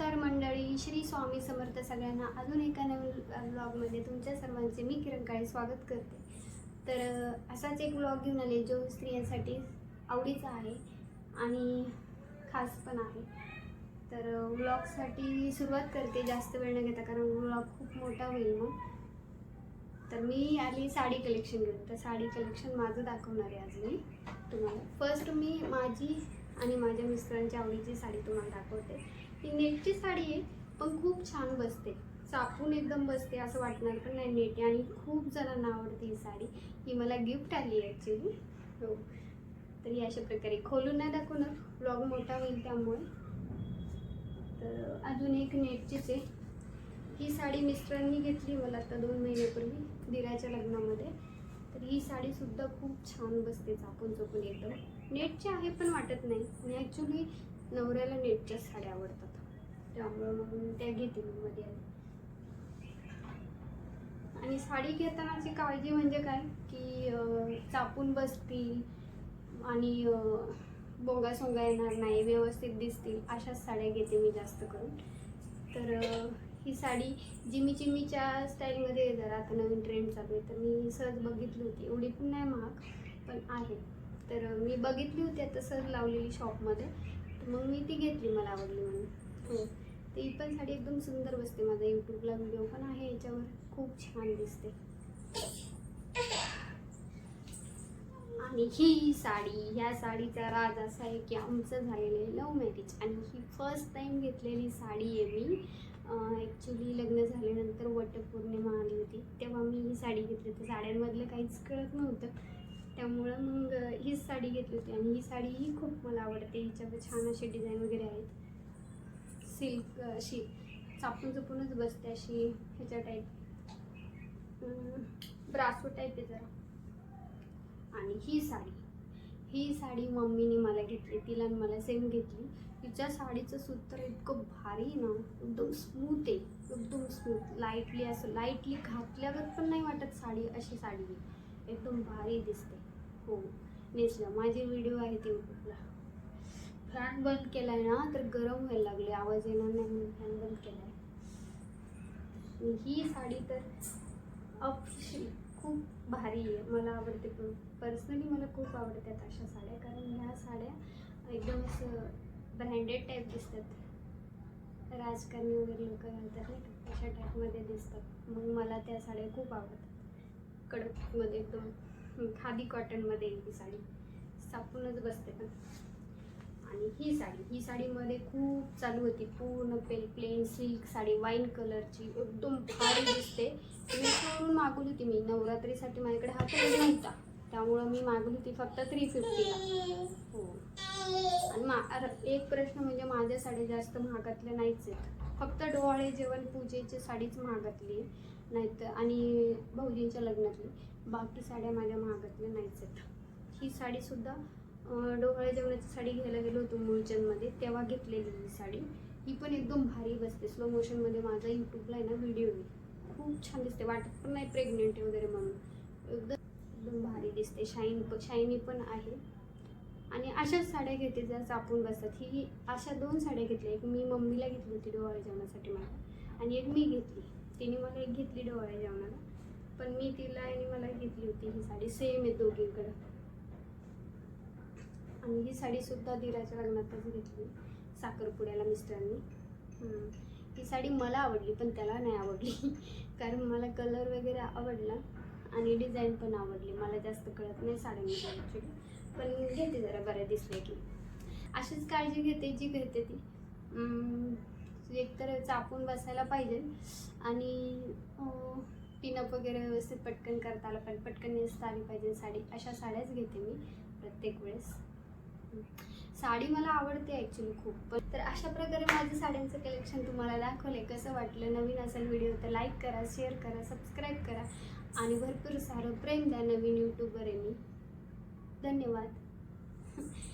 नमस्कार मंडळी श्री स्वामी समर्थ सगळ्यांना अजून एका नवीन ब्लॉगमध्ये तुमच्या सर्वांचे मी किरण काळे स्वागत करते. तर असाच एक ब्लॉग घेऊन आले जो स्त्रियांसाठी आवडीचा आहे आणि खास पण आहे. तर ब्लॉगसाठी सुरुवात करते जास्त वेळ न घेता कारण ब्लॉग खूप मोठा होईल मग तर मी आली साडी कलेक्शन घेऊन. तर साडी कलेक्शन माझं दाखवणार आहे आज मी तुम्हाला. फर्स्ट मी माझी आणि माझ्या मिस्टरांची आवडीची साडी तुम्हाला दाखवते. ही नेटची साडी आहे पण खूप छान बसते. चापून एकदम बसते असं वाटणार पण नाही नेट आहे आणि खूप जणांना आवडते ही साडी. ही मला गिफ्ट आली आहे ॲक्च्युली हो. तर ही अशा प्रकारे खोलून नाही दाखवणार ब्लॉग मोठा होईल त्यामुळे. तर अजून एक नेटचीच आहे. ही साडी मिस्टरांनी घेतली मला आता दोन महिन्यापूर्वी दिराच्या लग्नामध्ये. तर ही साडीसुद्धा खूप छान बसते चापून चोपून एकदम. नेटची आहे पण वाटत नाही. आणि ॲक्च्युली नवऱ्याला नेटच्या साड्या आवडतात. त्यामुळं मग त्या घेते मी मध्ये आधी. आणि साडी घेतानाची काळजी म्हणजे काय? की चापून बसतील आणि बोंगा सोंगा येणार नाही व्यवस्थित दिसतील अशाच साड्या घेते मी जास्त करून. तर ही साडी जिमी चिमीच्या स्टाईलमध्ये जरा आता नवीन ट्रेंड चालू आहे. तर मी सहज बघितली होती. एवढी पण नाही महाग पण आहे. तर मी बघितली होती आता सहज लावलेली शॉपमध्ये मग मी ती घेतली मला आवडली म्हणून. हो. ती पण साडी एकदम सुंदर बसते माझा यूट्यूबला व्हिडिओ पण आहे याच्यावर खूप छान दिसते. आणि ही साडी ह्या साडीचा राज असा आहे की आमचं झालेलं आहे लव्ह मॅरेज आणि ही फर्स्ट टाईम घेतलेली साडी आहे मी. ॲक्च्युली लग्न झाल्यानंतर वटपौर्णिमा आली होती. तेव्हा मी ही साडी घेतली. तर साड्यांमधलं काहीच कळत नव्हतं. त्यामुळं मग हीच साडी घेतली होती. आणि ही साडी ही खूप मला आवडते. हिच्यावर छान असे डिझाईन वगैरे आहेत. सिल्क अशी. चापून चुपूनच बसते अशी ह्याच्या टाईप ब्रासो टाईप आहे जरा. आणि ही साडी. ही साडी मम्मीने मला घेतली. तिला आणि मला सेम घेतली. तिच्या साडीचं सूत्र इतकं भारी ना. एकदम स्मूथ आहे. एकदम स्मूथ लाईटली असं लाईटली घातल्यावर पण नाही वाटत साडी अशी साडी. आहे एकदम भारी दिसते. हो नेसला. माझे व्हिडिओ आहेत यूट्यूबला फॅन बंद केलाय ना तर गरम व्हायला लागले. आवाज येणार नाही म्हणून फॅन बंद केला आहे ही साडी तर अपशी खूप भारी आहे. मला आवडते पण पर्सनली मला खूप आवडतात अशा साड्या. कारण ह्या साड्या एकदम असं ब्रँडेड टाईप दिसतात. राजकारणी वगैरे लोक घालतात नाही का? अशा टाईपमध्ये दिसतात. मग मला त्या साड्या खूप आवडतात. कडकमध्ये एकदम. खादी कॉटनमध्ये येईल ही साडी. सापूनच बसते पण आणि ही साडी ही साडीमध्ये खूप चालू होती. पूर्ण pale plain silk sari wine कलरची एकदम भारी दिसते. मीशोवरून मागवली होती मी. नवरात्रीसाठी माझ्याकडे हा कलर नव्हता. त्यामुळं मी मागवली होती फक्त थ्री फिफ्टीला हो. आणि मा एक प्रश्न म्हणजे माझ्या साड्या जास्त महागातल्या नाहीच आहेत. फक्त डोहाळे जेवण पूजेची साडीच महागातली आहे नाहीतर आणि भाऊजींच्या लग्नातली. बाकी साड्या माझ्या महागातल्या नाहीच आहेत. ही साडीसुद्धा अं, डोहाळे जेवणाची साडी घ्यायला गेलो होतो मूळचंदमध्ये तेव्हा घेतलेली ही साडी. ही पण एकदम भारी बसते स्लो मोशनमध्ये माझा यूट्यूबला आहे ना व्हिडिओ आहे खूप छान दिसते वाटत पण नाही प्रेग्नेंट आहे वगैरे म्हणून. एकदम एकदम भारी दिसते शाईन पण शायनी पण आहे. आणि अशाच साड्या घेते ज्या चापून बसतात. ही अशा दोन साड्या घेतल्या एक मी मम्मीला घेतली होती डोहाळे जेवणासाठी मला आणि एक मी घेतली. तिने मला एक घेतली डोहाळे जेवणाला पण मी तिला आणि मला घेतली होती ही साडी. सेम आहे दोघींकडं. आणि ही साडीसुद्धा दिराच्या लग्नातच घेतली. साखरपुड्याला मिस्टरांनी. ही साडी मला आवडली पण त्याला नाही आवडली. कारण मला कलर वगैरे आवडला आणि डिझाईन पण आवडली. मला जास्त कळत नाही साड्यांमध्ये ॲक्च्युली पण घेते जरा बऱ्या दिसल्या की. अशीच काळजी घेते जी घेते ती. एकतर चापून बसायला पाहिजे. आणि पिनअप वगैरे व्यवस्थित पटकन करता आलं पाहिजे पटकन नेसता आली पाहिजे साडी. अशा साड्याच घेते मी प्रत्येक वेळेस. साडी मला आवडते ॲक्च्युली खूप पण तर अशा प्रकारे माझं साड्यांचं कलेक्शन तुम्हाला दाखवलं कसं वाटलं नवीन असेल व्हिडिओ तर लाईक करा शेअर करा सबस्क्राईब करा. आणि भरपूर सारं प्रेम द्या नवीन यूट्यूबर आहे मी धन्यवाद.